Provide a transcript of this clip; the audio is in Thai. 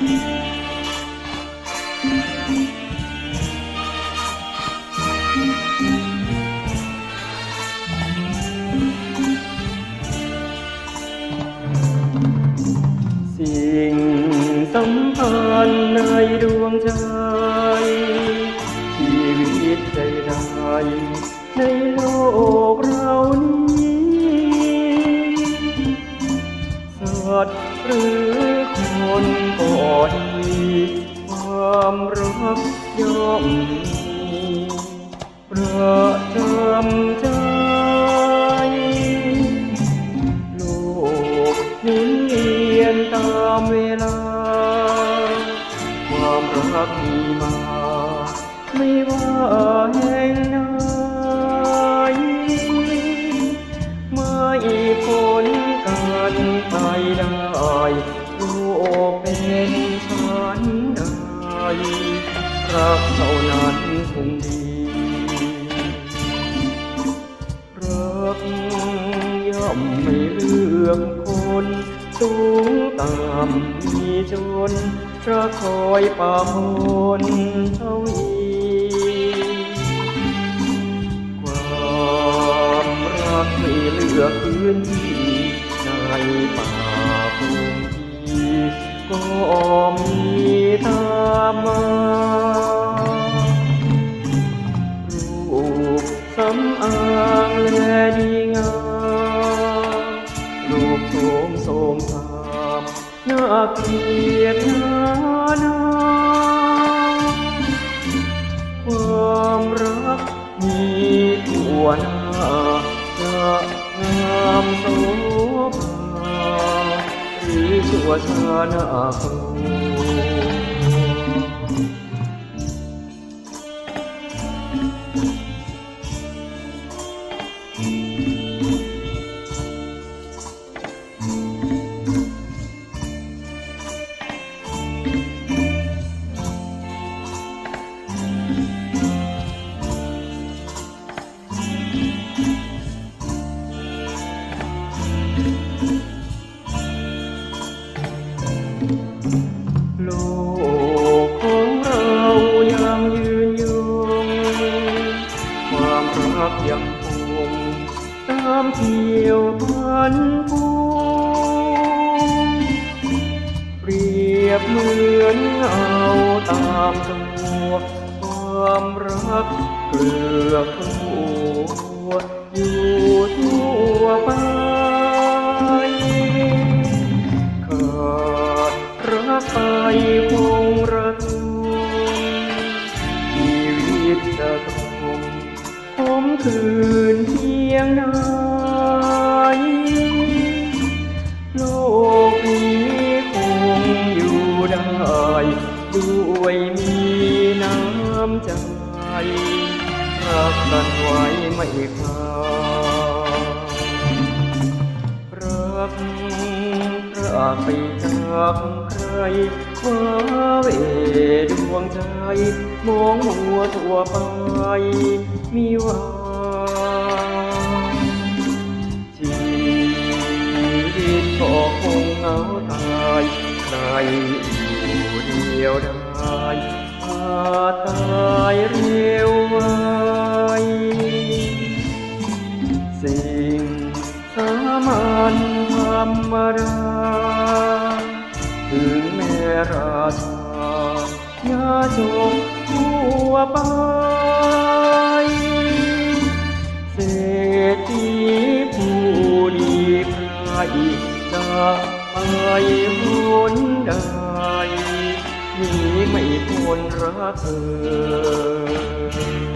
สิ่งสำคัญในดวงใจ ชีวิตใดๆในโลกเรานี้ พักย่อมมีประจำใจโลกหมุนเวียนตามเวลา ความรักมีมา ไม่ว่าแห่งไหนไม่พ้นกันไปได้โลกเป็นฉันใด รักเท่านั้นคงดี รักย่อมไม่เลือกคนสูงต่ำมีจนพระคอยป่าพนเท่าอีความรักไม่เลือกพื้นที่ในป่าพงที่ก็มีตามมา รูปโสมโสมสามน่าเกลียดนานาความรักมีทั่วหน้าจะงามโสภาหรือชั่วชาหน้ากลัว เหมือนเงาตามตัวความรักเกลือทั่วอยู่ทั่วไปขาดรักไปคงระทมชีวิตจะทมผมคืนเพียงไหน ด้วยมีน้ำใจรักกันไว้ไม่ขาดรักรักไปจากใครว้าเวดวงใจ มองมัวทั่วไป มีว่า ยวได้อาตายเร็วไวสิ่งสามัญธรรมดาถึงแม้ราชายาจงทั่วไป นี้ไม่ควรรักเธอ